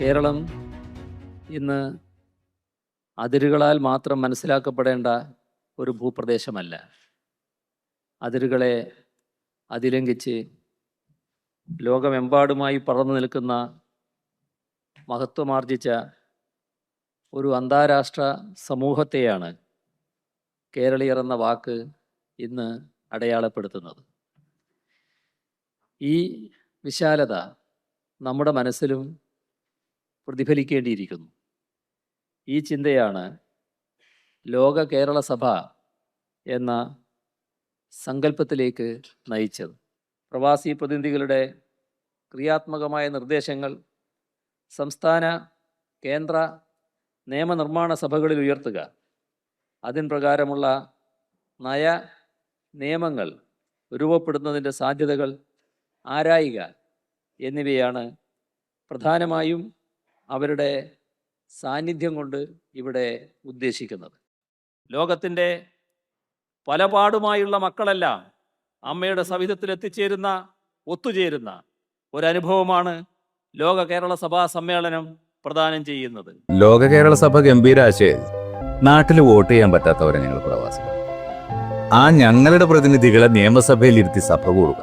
കേരളം ഇന്ന് അതിരുകളാൽ മാത്രം മനസ്സിലാക്കപ്പെടേണ്ട ഒരു ഭൂപ്രദേശമല്ല. അതിരുകളെ അതിലംഘിച്ച് ലോകമെമ്പാടുമായി പറന്നു നിൽക്കുന്ന മഹത്വമാർജിച്ച ഒരു അന്താരാഷ്ട്ര സമൂഹത്തെയാണ് കേരളീയർ എന്ന വാക്ക് ഇന്ന് അടയാളപ്പെടുത്തുന്നത്. ഈ വിശാലത നമ്മുടെ മനസ്സിലും പ്രതിഫലിക്കേണ്ടിയിരിക്കുന്നു. ഈ ചിന്തയാണ് ലോക കേരള സഭ എന്ന സങ്കല്പത്തിലേക്ക് നയിച്ചത്. പ്രവാസി പ്രതിനിധികളുടെ ക്രിയാത്മകമായ നിർദ്ദേശങ്ങൾ സംസ്ഥാന കേന്ദ്ര നിയമനിർമ്മാണ സഭകളിൽ ഉയർത്തുക. അതിൻ പ്രകാരമുള്ള നയ നിയമങ്ങൾ രൂപപ്പെടുന്നതിന്റെ സാധ്യതകൾ ആരായുക എന്നിവയാണ് പ്രധാനമായും അവരുടെ സാന്നിധ്യം കൊണ്ട് ഇവിടെ ഉദ്ദേശിക്കുന്നത്. ലോകത്തിന്റെ പലപാടുമായുള്ള മക്കളെല്ലാം അമ്മയുടെ സവിധത്തിൽ എത്തിച്ചേരുന്ന ഒത്തുചേരുന്ന ഒരനുഭവമാണ് ലോക കേരള സഭാ സമ്മേളനം പ്രദാനം ചെയ്യുന്നത്. ലോക കേരള സഭ ഗംഭീര ആശയം. നാട്ടിൽ വോട്ട് ചെയ്യാൻ പറ്റാത്തവരെ ഞങ്ങൾ പ്രവാസികൾ. ആ ഞങ്ങളുടെ പ്രതിനിധികളെ നിയമസഭയിൽ ഇരുത്തി സഭ കൂടുക.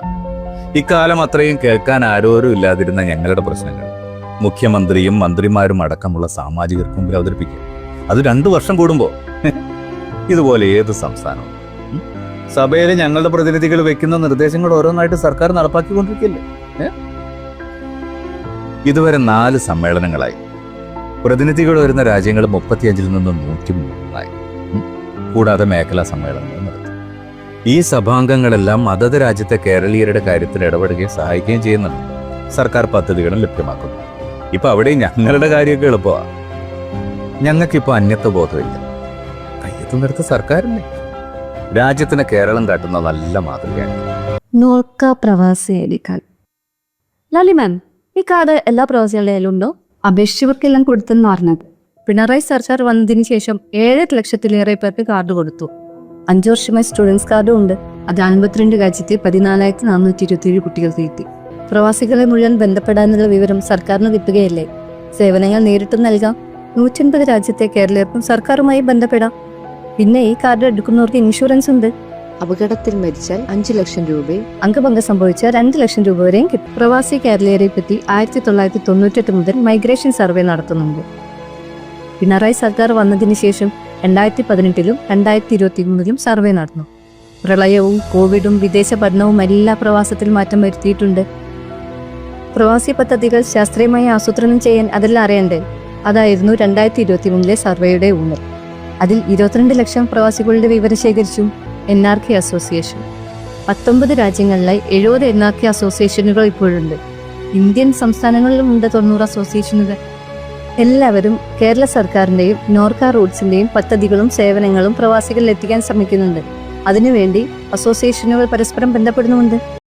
ഇക്കാലം അത്രയും കേൾക്കാൻ ആരോരും ഇല്ലാതിരുന്ന ഞങ്ങളുടെ പ്രശ്നങ്ങൾ. മുഖ്യമന്ത്രിയും മന്ത്രിമാരും അടക്കമുള്ള സാമാജികർക്ക് മുമ്പിൽ അവതരിപ്പിക്കുക അത് രണ്ടു വർഷം കൂടുമ്പോ. ഇതുപോലെ ഏത് സംസ്ഥാനവും? സഭയിൽ ഞങ്ങളുടെ പ്രതിനിധികൾ വെക്കുന്ന നിർദ്ദേശങ്ങൾ ഓരോന്നായിട്ട് സർക്കാർ നടപ്പാക്കിക്കൊണ്ടിരിക്കില്ലേ? ഇതുവരെ നാല് സമ്മേളനങ്ങളായി. പ്രതിനിധികൾ വരുന്ന രാജ്യങ്ങൾ മുപ്പത്തിയഞ്ചിൽ നിന്ന് നൂറ്റി മൂന്നായി. കൂടാതെ മേഖലാ സമ്മേളനങ്ങൾ നടത്തി. ഈ സഭാംഗങ്ങളെല്ലാം അതത് രാജ്യത്തെ കേരളീയരുടെ കാര്യത്തിൽ ഇടപെടുകയും സഹായിക്കുകയും ചെയ്യുന്നുണ്ട്. സർക്കാർ പദ്ധതികളും ലഭ്യമാക്കുന്നു. ഇപ്പൊ അവിടെ ഞങ്ങളുടെ കാര്യമൊക്കെ എളുപ്പമാ. ഞങ്ങൾക്കിപ്പോ അന്യത്വ ബോധമില്ല. കയ്യെത്തുന്നിടത്ത് സർക്കാരില്ലേ? രാജ്യത്തിന് കേരളം കാട്ടുന്ന നല്ല മാതൃകയാണ്. നോർക്ക ലാലി മാം ഈ കാർഡ് എല്ലാ പ്രവാസികളുടെ കയ്യിലുണ്ടോ? അപേക്ഷിച്ചവർക്കെല്ലാം കൊടുത്തെന്ന് പറഞ്ഞത്. പിണറായി സർക്കാർ വന്നതിന് ശേഷം ഏഴര ലക്ഷത്തിലേറെ പേർക്ക് കാർഡ് കൊടുത്തു. അഞ്ചു വർഷമായി സ്റ്റുഡൻസ് കാർഡും ഉണ്ട്. അത് അൻപത്തിരണ്ട് രാജ്യത്തെ പതിനാലായിരത്തി നാനൂറ്റി ഇരുപത്തിയേഴ് കുട്ടികൾക്ക് കിട്ടി. പ്രവാസികളെ മുഴുവൻ ബന്ധപ്പെടാനുള്ള വിവരം സർക്കാരിന് കിട്ടുകയല്ലേ സേവനങ്ങൾ നേരിട്ട് നൽകാം. നൂറ്റൻപത് രാജ്യത്തെ കേരളീയർക്കും സർക്കാരുമായി ബന്ധപ്പെടാം. പിന്നെ ഈ കാർഡ് എടുക്കുന്നവർക്ക് ഇൻഷുറൻസ് ഉണ്ട്. അപകടത്തിൽ മരിച്ചാൽ അഞ്ചു ലക്ഷം രൂപയും അംഗഭംഗം സംഭവിച്ച രണ്ട് ലക്ഷം രൂപ വരെയും കിട്ടും. പ്രവാസി കേരളീയരെ പറ്റി ആയിരത്തി തൊള്ളായിരത്തി തൊണ്ണൂറ്റെട്ട് മുതൽ മൈഗ്രേഷൻ സർവേ നടത്തുന്നുണ്ട്. പിണറായി സർക്കാർ വന്നതിന് ശേഷം രണ്ടായിരത്തി പതിനെട്ടിലും രണ്ടായിരത്തി ഇരുപത്തി മൂന്നിലും സർവേ നടന്നു. പ്രളയവും കോവിഡും വിദേശ പഠനവും എല്ലാ പ്രവാസത്തിൽ മാറ്റം വരുത്തിയിട്ടുണ്ട്. പ്രവാസി പദ്ധതികൾ ശാസ്ത്രീയമായി ആസൂത്രണം ചെയ്യാൻ അതെല്ലാം അറിയണ്ടേ. അതായിരുന്നു രണ്ടായിരത്തി ഇരുപത്തി മൂന്നിലെ സർവേയുടെ ഊന്നൽ. അതിൽ ഇരുപത്തിരണ്ട് ലക്ഷം പ്രവാസികളുടെ വിവരം ശേഖരിച്ചു എൻ ആർ കെ അസോസിയേഷൻ. പത്തൊമ്പത് രാജ്യങ്ങളിലായി എഴുപത് എൻ ആർ കെ അസോസിയേഷനുകൾ ഇപ്പോഴുണ്ട്. ഇന്ത്യൻ സംസ്ഥാനങ്ങളിലും ഉണ്ട് തൊണ്ണൂറ് അസോസിയേഷനുകൾ. എല്ലാവരും കേരള സർക്കാരിന്റെയും നോർക്ക റൂട്ട്സിന്റെയും പദ്ധതികളും സേവനങ്ങളും പ്രവാസികളിൽ എത്തിക്കാൻ ശ്രമിക്കുന്നുണ്ട്. അതിനുവേണ്ടി അസോസിയേഷനുകൾ പരസ്പരം ബന്ധപ്പെടുന്നുമുണ്ട്.